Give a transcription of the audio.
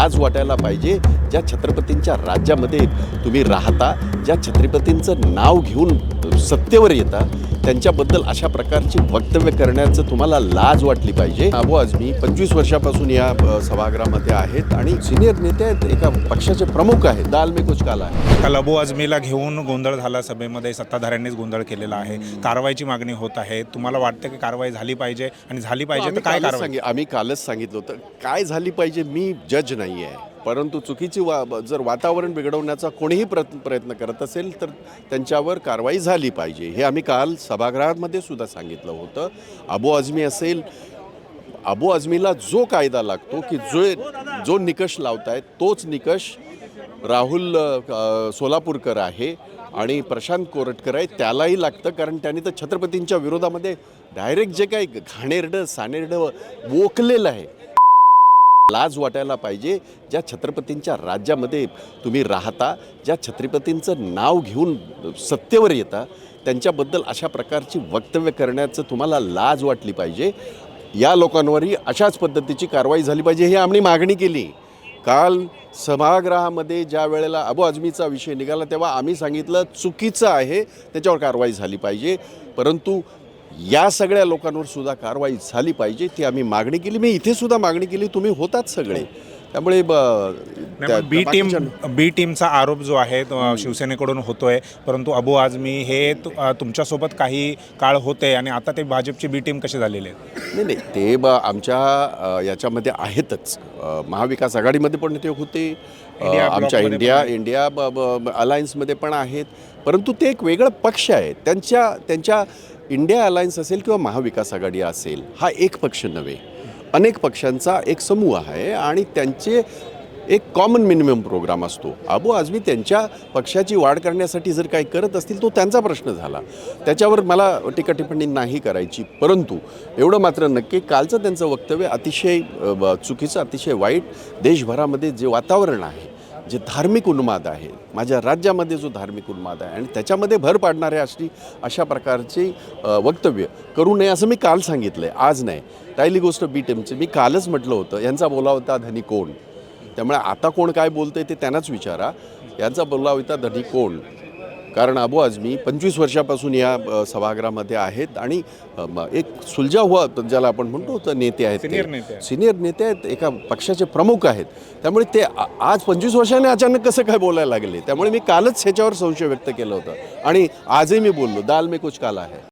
लाज वाटायला पाहिजे ज्या छत्रपतींच्या राज्यामध्ये तुम्ही राहता ज्या छत्रपतींचं नाव घेऊन सत्तेवर येता त्यांच्याबद्दल अशा प्रकारची वक्तव्य करण्याचं तुम्हाला लाज वाटली पाहिजे. अबू आझमी पंचवीस वर्षापासून या सभागृहामध्ये आहेत आणि सिनियर नेते आहेत एका पक्षाचे प्रमुख आहेत. दाल में कुछ काला आहे काल अबू आझमीला घेऊन गोंधळ झाला सभेमध्ये सत्ताधाऱ्यांनीच गोंधळ केलेला आहे. कारवाईची मागणी होत आहे. तुम्हाला वाटतं की कारवाई झाली पाहिजे? आणि झाली पाहिजे तर काय कारवाई? आम्ही कालच सांगितलं होतं काय झाली पाहिजे मी जज नाही आहे परंतु चुकीची वा जर वातावरण बिघडवण्याचा कोणीही प्रयत्न प्रयत्न करत असेल तर त्यांच्यावर कारवाई झाली पाहिजे. हे आम्ही काल सभागृहामध्ये सुद्धा सांगितलं होतं. अबू आझमी असेल अबू आझमीला जो कायदा लागतो की जो जो निकष लावतायत तोच निकष राहुल सोलापूरकर आहे आणि प्रशांत कोरटकर आहे त्यालाही लागतं. कारण त्यांनी तर छत्रपतींच्या विरोधामध्ये डायरेक्ट जे काही घाणेरडं सानेरडं वोकलेलं आहे. लाज वाटायला पाहिजे ज्या छत्रपतींच्या राज्यामध्ये तुम्ही राहता ज्या छत्रपतींचं नाव घेऊन सत्तेवर येता त्यांच्याबद्दल अशा प्रकारची वक्तव्य करण्याचं तुम्हाला लाज वाटली पाहिजे. या लोकांवरही अशाच पद्धतीची कारवाई झाली पाहिजे ही आम्ही मागणी केली. काल सभागृहामध्ये ज्या वेळेला अबू आझमीचा विषय निघाला तेव्हा आम्ही सांगितलं चुकीचं आहे त्याच्यावर कारवाई झाली पाहिजे. परंतु या सगळ्या लोकांवर सुद्धा कारवाई झाली पाहिजे ती आम्ही मागणी केली. मी इथे सुद्धा मागणी केली तुम्ही होतात सगळे. त्यामुळे ब- टीम बी टीमचा आरोप जो आहे तो शिवसेनेकडून होतोय. परंतु अबू आझमी हे तुमच्यासोबत काही काळ होते आणि आता ते भाजपची बी टीम कशी झालेली आहे नाही नाही ते ब आमच्या याच्यामध्ये आहेतच. महाविकास आघाडीमध्ये पण ते होते. आमच्या इंडिया इंडिया अलायन्समध्ये पण आहेत. परंतु ते एक वेगळं पक्ष आहे. त्यांच्या त्यांच्या इंडिया अलायन्स असेल किंवा महाविकास आघाडी असेल हा एक पक्ष नव्हे. अनेक पक्षांचा एक समूह आहे आणि त्यांचे एक कॉमन मिनिमम प्रोग्राम असतो. अबू आजमी त्यांच्या पक्षाची वाढ करण्यासाठी जर काही करत असतील तो त्यांचा प्रश्न झाला. त्याच्यावर मला टीका टिप्पणी नाही करायची. परंतु एवढं मात्र नक्की कालचं त्यांचं वक्तव्य अतिशय ब- चुकीचं अतिशय वाईट देशभरामध्ये जे वातावरण आहे जे धार्मिक उन्माद आहे माझ्या राज्यामध्ये जो धार्मिक उन्माद आहे आणि त्याच्यामध्ये भर पाडणारे अशी अशा प्रकारची वक्तव्य करू नये असं मी काल सांगितलं आहे आज नाही. राहिली गोष्ट बी टीमची मी कालच म्हटलं होतं यांचा बोलावता होता धनी कोण? त्यामुळे आता कोण काय बोलतंय ते त्यांनाच विचारा. यांचा बोलावता धनी कोण? कारण अबू आझमी पंचवीस वर्षापासून या सभागृहामध्ये आहेत आणि एक सुलझा हुआ ज्याला आपण म्हणतो तर नेते आहेत. सिनियर नेते आहेत. एका पक्षाचे प्रमुख आहेत. त्यामुळे ते आज पंचवीस वर्षाने अचानक कसं काय बोलायला लागले? त्यामुळे मी कालच ह्याच्यावर संशय व्यक्त केलं होतं. आणि आजही मी बोललो दाल में कुछ काला आहे